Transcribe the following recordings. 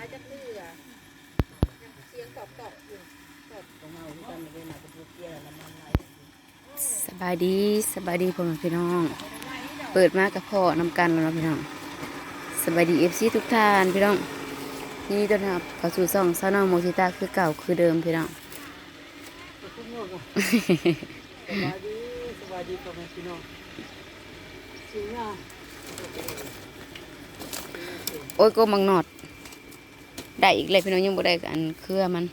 าจะเลือยังเสียงตอบตอบอยู่ต้องเอาที่กันเลยนะก็พูดเกี่ยวแล้วมันไหลสบายดีสบายดีพ่อแม่พี่น้อง เปิดมากับพ่อนำกันแล้วเนาะพี่น้องสบายดีเอฟซีทุกท่านพี่น้องนี่ต้อนรับเข้าสู่ซ่องซาวน้องโมชิตาคือเก่าคือเดิมพี่น้องพูดโง่กันสบายดีสบายดีพ่อแม่พี่น้องสิ่งน่ะโอ้ยก็มังนอด ได้อีกเลยพี่น้องยังบ่ได้อันเครือมัน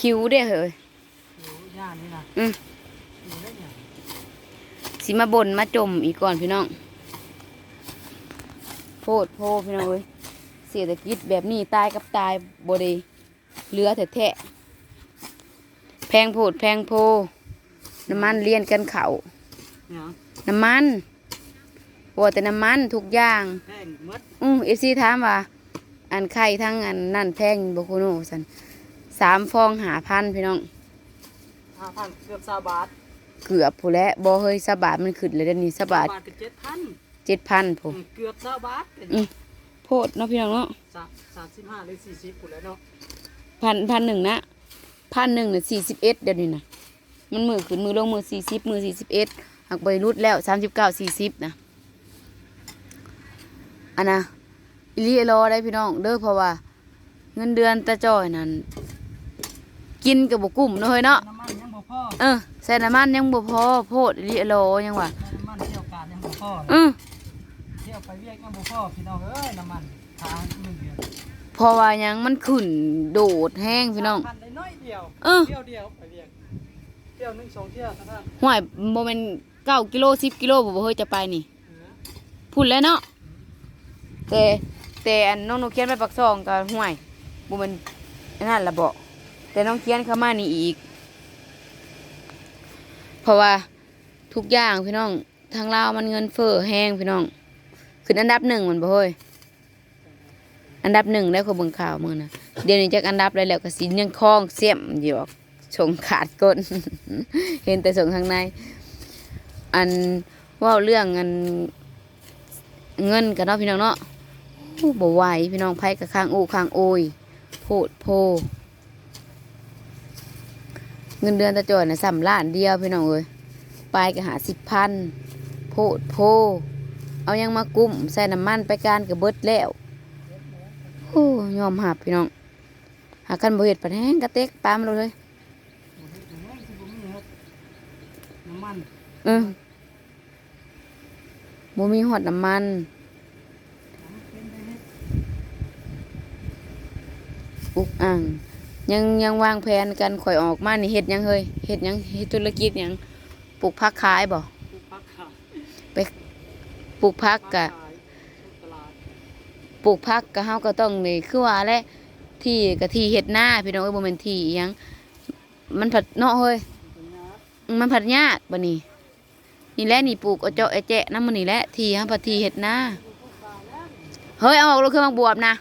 คิวเด้อเฮ้ยอยู่ย่านนี่นะอืมอยู่ได้เนี่ยสิมาบนมาจมอีกก่อนพี่น้องโพดโพพี่น้องเอ้ยเศรษฐกิจแบบนี้ตายกับตายบ่ได้เหลือแต่แท้ๆแพงโพดแพงโพน้ำมันเลียนกันเขาเนี่ยน้ำมันว่าแต่น้ำมันทุกอย่างแพงหมดอือเอฟซีถามว่า อันไข่ทั้งอันนั่นแพงบคุโนสันสามฟองหาพันพี่น้องห้าพันเกือบสาบาทเกือบผู้นแหล้วบ่เฮยสะบาทมันขึ้นเลยเดี๋ยวนี้สะบาทบาทก็เจ็ดพันเจ็ดพันผมเกือบสาบาทเป็นอืมโพดเนาะพี่น้องเนาะสามสามสิบห้าหรือสี่สิบกูแล้วเนาะพันพันหนึ่งนะพันหนึ่งน่ะสี่สิบเอ็ดเดี๋ยวนี้นะมันมือขึ้นมือลงมือสี่สิบมือสี่สิบเอ็ดหักใบรุดแล้วสามสิบเก้าสี่สิบนะอันนะ อิลีรอได้พี่น้องเด้อเพราะว่า เงินเดือนตาจ้อยนั่นกินกับบกุ้มเนาะเฮ้ยเนาะน้ำมันยังบ่พอเออใส่น้ำมันยังบ่พอโพดอิลีรอยังว่าน้ำมันเที่ยวการยังบ่พอเออเที่ยวไปเวียกยังบ่พอพี่น้องเอ้ยน้ำมันทางหนึ่งเดือนเพอว่ายังมันขึ้นโดดแห้งพี่น้องพันได้น้อยเดียวเออ เที่ยวเดียวไปเวียกเที่ยวหนึ่งสองเที่ยวท่านห่วยโมเมนเก้ากิโลสิบกิโลบ่บ่เฮ้ยจะไปนี่ เออ พูดแล้วเนาะแต่ แต่อันน้องหนูเขียนไปปักซองก็ห่วยบ่แมันนนั่นละบอกแต่น้องเขียนเข้ามานี่อีก เพราะว่าทุกอย่างพี่น้องทางลาวมันเงินเฟ้อแห้งพี่น้องขึ้นอันดับหนึ่งมันบ่เฮ้ยอันดับหนึ่งได้คนเบิ่งข่าวมือนะเดี๋ยวนี้จากอันดับได้แล้วก็สิยังคล้องเสียมอยู่ออกชงขาดก้น เห็นแต่ส่งทางใน อันว่าเรื่องอันเงินกันเนาะพี่น้องเนาะ บ่ไหวพี่น้องไผกับข้างอูข้างโอยโพดโพ เงินเดือนตะจอยนะสามล้านเดียวพี่น้องเอ้ยปลายก็หาสิบพันโพดโพ เอายังมากุ้มใส่น้ำมันไปการกับเบิดแล้วโอ้ยอมหับพี่น้อง หากันบ่เห็ดปันแห้งกระเต็กปลามเราเลยน้ำมันเออบ่มีหอดน้ำมัน อุกอ่างยังยังวางแผนกันข่อยออกมานี่เฮ็ดหยังเฮ้ยเฮ็ดหยังเฮ็ดธุรกิจหยังปลูกผักขายบ่ปลูกผักขายปลูกผักกะขายตลาดปลูกผักกะเฮาก็ต้องนี่คือว่าแหละที่กะที่เฮ็ดหน้าพี่น้องเอ้ยบ่แม่นที่อิหยังมันผัดเนาะเฮ้ยเป็นยาอืมมันผัดยากบัดนี้นี่แหละนี่ปลูกเอาเจาะเอาแจะนำมันนี่แหละที่เฮาผัดที่เฮ็ดหน้าเฮ้ยเอาออกเลยคือมักบวบนะ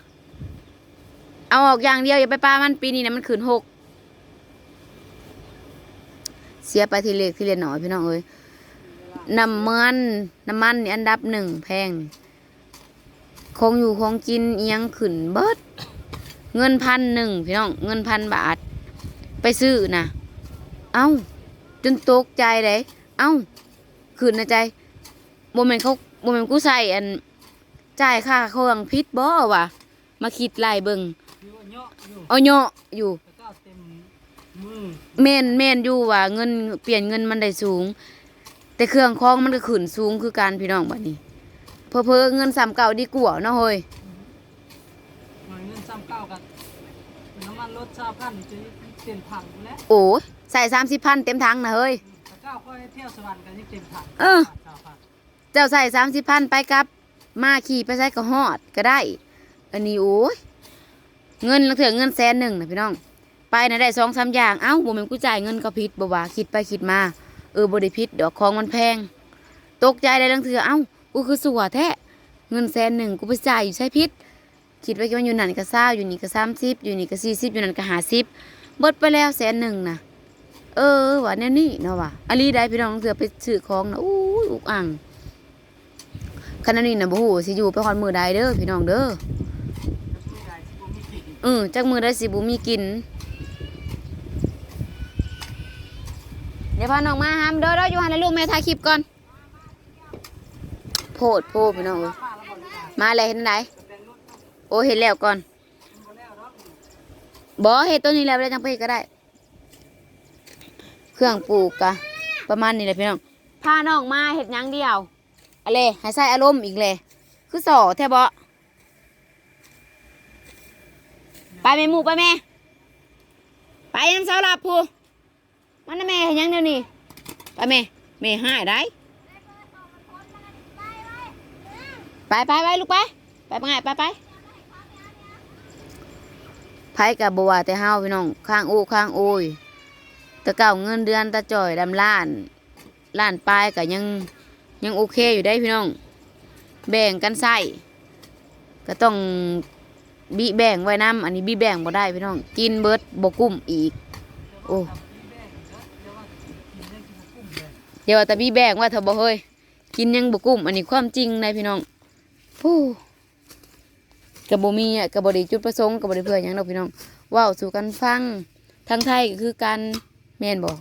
เอาออกอย่างเดียวอย่าไปปามันปีนี้นะมันขึ้นหกเสียไปทีเล็กทีเล็กหน่อยพี่น้องเอ้ยน้ำมันน้ำมันนี่อันดับหนึ่งแพงคงอยู่คงกินเอิหยังขึ้นเบิดเงินพันหนึ่งพี่น้องเงินพันบาท ไปซื้อนะเอ้า จนตกใจเลยเอ้าขึ้นนะใจโมเมนเขาโมเมนกูใส่อันจ่ายค่าเครื่องพิษบ่วะมาคิดไล่เบิง เยอะอยู่เอาเนาะอยู่แต่ก็เต็มมือเมนเมนอยู่ว่าเงินเปลี่ยนเงินมันได้สูง แต่เครื่องคองมันก็ขึ้นสูงคือการพี่น้องบัดนี้เพอเพอๆเงินสามเก่าดีกว่าเนาะเฮ้ยหน่อยเงินซ้ำเก้ากันน้ำมันรถชาพันจะเต็มถังแล้วโอ้ยใส่สามสิบพันเต็มถังนะเฮ้ยแต่เก้าค่อยเที่ยวสวรรค์กันที่เต็มถังเออ ชาพันเจ้าใส่สามสิบพันไปกับ มาขี่ไปใส่ก็ฮอดก็ได้ อันนี้โอ้ย เงินลังเถื่อเงินแสนหนึ่งนะพี่น้อง ไปนะได้สองสามอย่าง เอ้าบ่แม่นกูจ่ายเงินก็ผิดบ่ว่าคิดไปคิดมา เออบ่ได้ผิดดอกของมันแพง ตกใจได้ลังเถื่อเอ้า กูคือสัวแท้ เงินแสนหนึ่งกูไปจ่ายอยู่ใช่พิษคิดไว้ว่าอยู่นั่นก็เศร้าอยู่นี่ก็สามสิบอยู่นี่ก็สี่สิบอยู่นั่นก็ห้าสิบเบิดไปแล้วแสนหนึ่งนะเออว่าแนวนี้เนาะว่ะอลีได้พี่น้องเถื่อไปซื้อของนะอู้อุกอ่างขณะนี้นะบ่ฮู้สิอยู่ไปฮอดมือใดเด้อพี่น้องเด้อ ออจักมือได้สิบุมีกิน เดี๋ยวพาน้องมาหามเด้อเด้ออยู่หันนลูกแม่ถ่ายคลิปก่อน โพดโพดพี่น้องเอ้ยมาเลยเห็นไหนโอ้เห็นแล้วก่อนบอเห็ดตัวนี้แล้วแล้จังไปเฮ็ดก็ได้ เครื่องปลูกกะประมาณนี้แหละพี่น้องพาน้องมาเห็ดยังเดียวอะไรให้ใส่อารมณ์อีกเลยคือสอแทบอ ไปแม่หมูไปแม่ ไปยังสาวหลับพูมันนะแม่เห็นยังเดี๋ยวนี้ไปแม่แม่หายได้ไปไปไปลูกไปไปไปไงไปไปไผกับบัวแต่เฮาพี่น้องข้างอู้ข้างโอ้ยตะเก่าเงินเดือนตาจ่อยดำล้านล้านปลายก็ยังยังโอเคอยู่ได้พี่น้อง แบ่งกันใส่ก็ต้อง บีแบ่งไว้น้ำอันนี้บีแบ่งบ่ได้พี่น้อง กินเบิดบกุ้มอีก โอ้เดี๋ยวแต่บีแบ่งว่าเธอบ่เฮ้ยกินยังบกุ้มอันนี้ความจริงนะพี่น้องผู้กับบมีอะกับบริจุดประสงค์กับบริเพื่อหยังดอกพี่น้องว้าวสู่กันฟังทางไทยก็คือการแมนบอก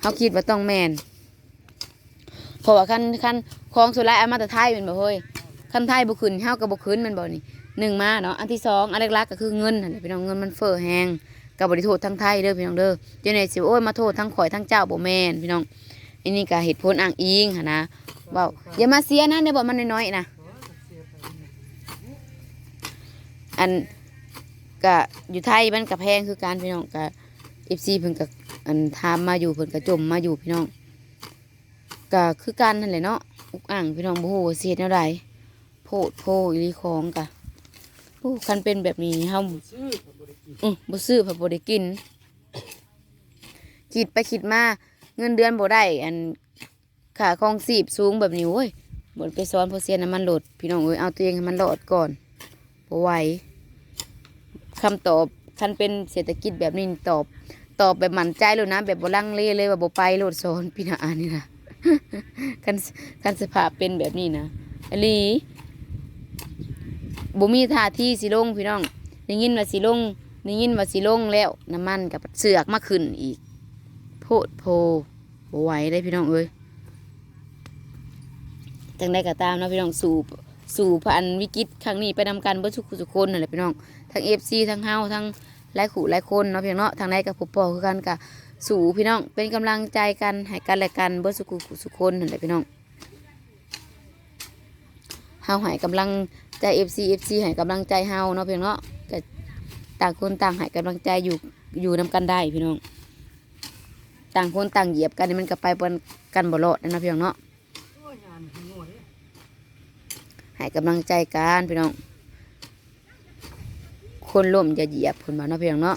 เขาคิดว่าต้องแมนเพราะว่าคันคันคลองสุดท้ายเอามาแต่ไทยเป็นบ่เฮ้ยคันไทยบุขึ้นเฮากับบุขึ้นมันบ่นี่ หนึ่งมาเนาะอันที่สองอันแรกๆก็คือเงินนั่นแหละพี่น้องเงินมันเฟ้อแฮงกับบริโทษทางไทยเด้อพี่น้องเด้อเดี๋ยวนี้สิโอ้ยมาโทษทั้งข่อยทั้งเจ้าบ่แมนพี่น้องอันนี้ก็เหตุผลอ้างอิงนะเว้าอย่ามาเสียนะเดี๋ยบอกมันน้อยๆนะอันกะอยู่ไทยมันกับแพงคือการพี่น้องกะเอฟซีเพิ่นกับอันทามมาอยู่เพิ่นกะจมมาอยู่พี่น้องกะคือการนั่นแหละเนาะอุกอ่างพี่น้องบ่ฮู้ว่าสิเฮ็ดแนวใดโพดโพอีหลีของกะโอ้คันเป็นแบบนี้เฮาซื้อกับบริกินอือบ่ซื้อเพิ่นบ่ได้กินคิดไปคิดมาเงินเดือนบ่ได้ อันค่าครองชีพสูงแบบนี้โอ้ยบ่ไปสอนพอเสียน้ำมันลด พี่น้องเอ้ยเอาตัวเองให้มันรอดก่อนบ่ไหวคำตอบคันเป็นเศรษฐกิจแบบนี้ตอบ ตอบแบบมั่นใจเลยนะ แบบบ่ลังเลเลยว่าบ่ไปโลดโซนพี่นานี่นะคันคันสภาพเป็นแบบนี้นะอหลี บ่มีท่าที่สิลงพี่น้องได้ยินว่าสิลงได้ยินว่าสิลงแล้วน้ำมันกับเสือกมาขึ้นอีกโพดโพบ่ไหวได้พี่น้องเอ้ยจังได้ก็ตามนะพี่น้องสู่สู่พันวิกฤตครั้งนี้ไปนำกันเบิดทุกทุกคนนั่นแหละพี่น้องทั้งเอฟซีทั้งเฮาทั้งหลายขู่หลายคนเนาะพี่น้องเนาะทางใดกับผู้ปอคือกันกับสู่พี่น้องเป็นกำลังใจกันให้กันและกันเบิดสุขุสุขคนนั่นแหละพี่น้องเฮาให้กำลัง ใจเอฟซีเอฟซีให้กำลังใจเฮาเนาะพี่องเนาะก็ต่างคนต่างให้กำลังใจอยู่อยู่นำกันได้พี่น้อง ต่างคนต่างเหยียบกันมันก็ไปบนกันบ่รอดนะเพี่น้องเนาะโอ้ยงายให้กำลังใจกันพี่น้อง คนล่มจะเหยียบผลมาเนาะพี่น้องเนาะ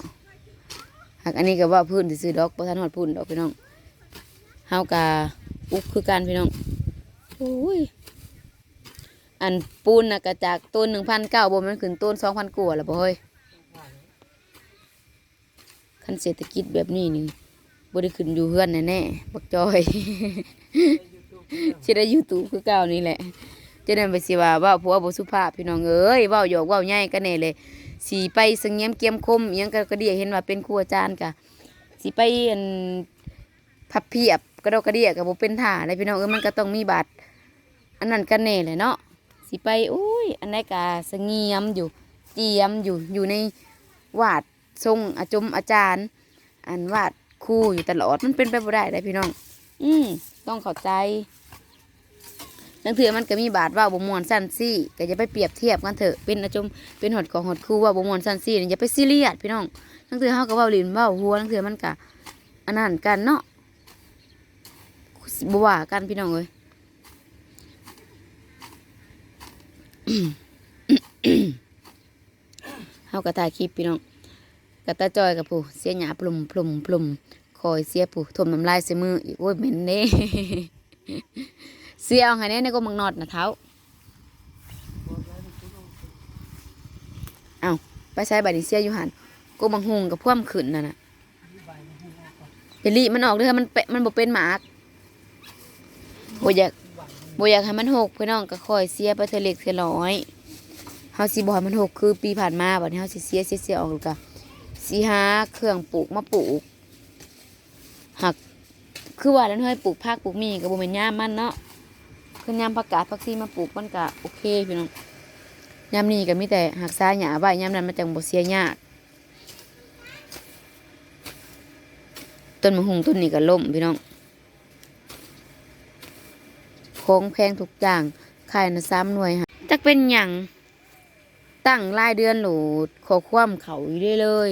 หากอันนี้ก็ว่าพื้นที่ซื้อดอกประทานหอดพื้นดอกพี่น้องเฮากาอุกคือกันพี่น้องโอ้ย อันปูนนะกระจากต้นหนึ่งพันเก้าบมันขึ้นต้นสองพันกว่าแล้วบ่เฮ้ยคันเศรษฐกิจแบบนี้นี่บ่ได้ขึ้นอยู่เฮือนแน่ๆบักจอยสิได้ยูทูบคือเก่านี่แหละจะนั่นไปสิว่าว่าผัวบ่สุภาพพี่น้องเอ้ยเว้าหยอกเว้าใหญ่กันแน่เลยสีไปสงเงียมเกียมคมยังก็กระเดียเห็นว่าเป็นครูอาจารย์กะสีไปอันพับเพียบกระดอกกระเดียกับบ่เป็นท่าเลยพี่น้องเอ้ยมันก็ต้องมีบาดอันนั้นกันแน่เลยเนาะ สิไปอุ้ยอันไหนกะสงเงียมอยู่ เจียมอยู่อยู่ในวาดทรงอาจมอาจารย์ อันวาดครูอยู่ตลอดมันเป็นไปบ่ได้เลยพี่น้อง อืมต้องเข้าใจนังเถือมันก็มีบาทว่าบ่มวนสั้นซี่ก็จะไปเปรียบเทียบกันเถอะเป็นอาจมเป็นหอดของหอดคู่ว่าบ่มวนสั้นซี่อย่าไปซีเรียสพี่น้องนังเถือเฮาก็ว้าลินว้าหัวนังเถือมันก็อันนั้นกันเนาะบว่ากันพี่น้องเอ้ย เฮาก็ถ่ายคลิปพี่น้องกะตาจอยกับผู้เสียหยาปลุ่มปลุ่มปลุ่มคอยเสียผู้ถมน้ำลายใส่มืออีกโอ้ยเหม็นเด้เสียเอาไงเนี่ยในก็มังนอดนะเท้าเอาไปใช้ใบนี้เสียอยู่หันก็มังหงกับพ่วมขืนนั่นน่ะเดลี่มันออกเด้อมันเปะมันบ่เป็นหมากบ่อยาก บ่อยากให้มันหกพี่น้องก็คอยเสียไปเทเล็กเทอน้อยเฮาสิบ่ให้มันหกคือปีผ่านมาบัดนี้เฮาสิเสียเสียเสียออกแล้วก็สิหาเครื่องปลูกมาปลูกหักคือว่าแล้วเฮ้ยปลูกผักปลูกมีก็บ่แม่นยามมันเนาะคือยามผักกาดผักซีมาปลูกมันก็โอเคพี่น้องยามนี้ก็มีแต่หักษาหญ้าไว้ยามนั้นมันจังบ่เสียยากต้นมะฮุงต้นนี้ก็ล่มพี่น้อง ของแพงทุกอย่างขายนะ3หน่วยฮะจักเป็นหยังตั้งรายเดือนโหลดขอความเขาอยู่ได้เลย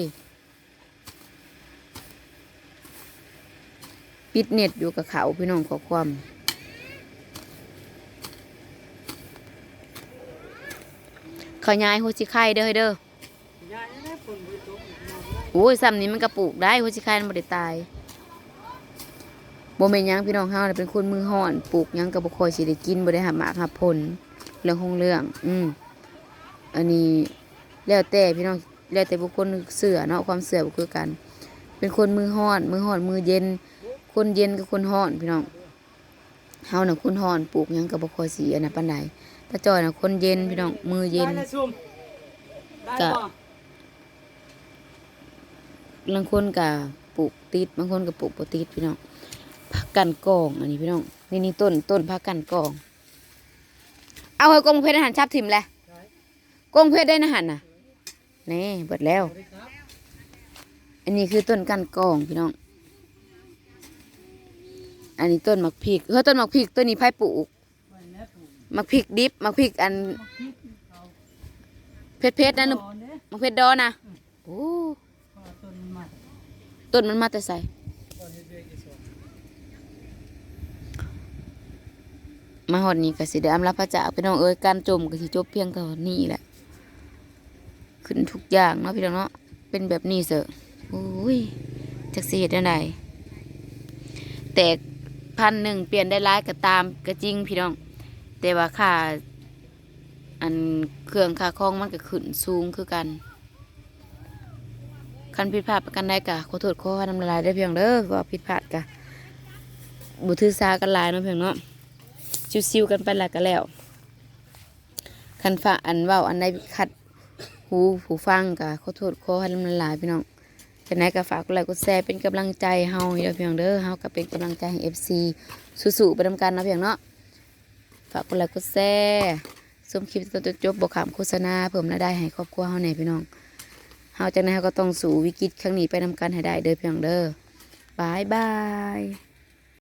ปิดเน็ตอยู่กับเขาพี่น้องขอความเขาย้ายหัวชิไข่เด้อเฮ้ยเด้อยายนั่นแหละคนบริโภคนอนได้โอ้ยซ้ำนี้มันกระปลูกได้หัวชิไข่มันบ่ได้ตาย บ่แม่นหยังพี่น้องเฮาน่ะเป็นคนมือห่อนปลูกหยังก็บ่ค่อยสิได้กินบ่ได้หับหมากหับผลเรื่องของเรื่อง อืมอันนี้แล้วแต่พี่น้องแล้วแต่บุคคลเสือเนาะความเสือบ่คือกัน เป็นคนมือห่อน มือห่อนมือเย็น คนเย็นกับคนห่อนพี่น้องเฮาน่ะคนห่อนปลูกหยังก็บ่ค่อยสิอันนั้นปานใดตาจอยน่ะคนเย็นพี่น้องมือเย็นได้แล้วซุ่มได้ก็บ่บางคนก็ปลูกติดบางคนก็ปลูกบ่ติดพี่น้อง ผักกันกอง อันนี้พี่น้อง นี่นี่ต้นต้นผักกันกอง เอาเฮ้ยกงเพชรอาหารชับถิ่มแหละกงเพชรได้อาหารน่ะนี่เบิดแล้วสวัสดีครับอันนี้คือต้นกันกองพี่น้อง อันนี้ต้นมักพริกเฮ้ยต้นมักพริกต้นนี้ไผ่ปลูกไว้แล้วถูกมักพริกดิบมักพริกอันมาคิดเขาเผ็ดเผ็ดๆนั่นนน่ะอนเด้มักเผ็ดดอนะโอ้เพราะว่าต้นมันมาต้นมันมาแต่ใส่ ตอนเฮ็ดเวียกอีสาน มาหอดนี้ก็สิได้อำลาพระจาพี่น้องเอ้ยการจมก็สิจบเพียงเท่านี้แหละ ขึ้นทุกอย่างเนาะพี่น้องเนาะเป็นแบบนี้เสอะโอ้ยจักสิเฮ็ดได้ไดแต่พันหนึ่งเปลี่ยนได้ร้ายก็ตามก็จริงพี่น้อง แต่ว่าค่าอันเครื่องค่าคลองมันก็ขึ้นสูงคือกันคันผิดพลาดประกันใดกะขอโทษขออภัยนำละลายได้เพียงเด้อว่าผิดพลาดกะบุถือสากันลายเนาะเพียงเนาะ ชิวๆกันไปและก็แล้ว คันฝาอันเว่าอันใดขัดหูหูฟังกะขอโทษขอให้นำละลายพี่น้องเป็นไหนก็ฝากกดไลค์กดแชร์เป็นกำลังใจเฮาเด้อเพียงเด้อเฮาก็เป็นกำลังใจให้ FC สู้ๆไปทำกันนาะเพียงเนาะฝากกดไลค์กดแชร์ชมคลิปจนจบบ่ขามโฆษณาเพิ่มรายได้ให้ครอบครัวเฮาแหน่พี่น้องเฮาจากนั้นเฮาก็ต้องสู่วิกฤตครั้งนี้ไปนำกันให้ได้เด้อเพียงเด้อบายบาย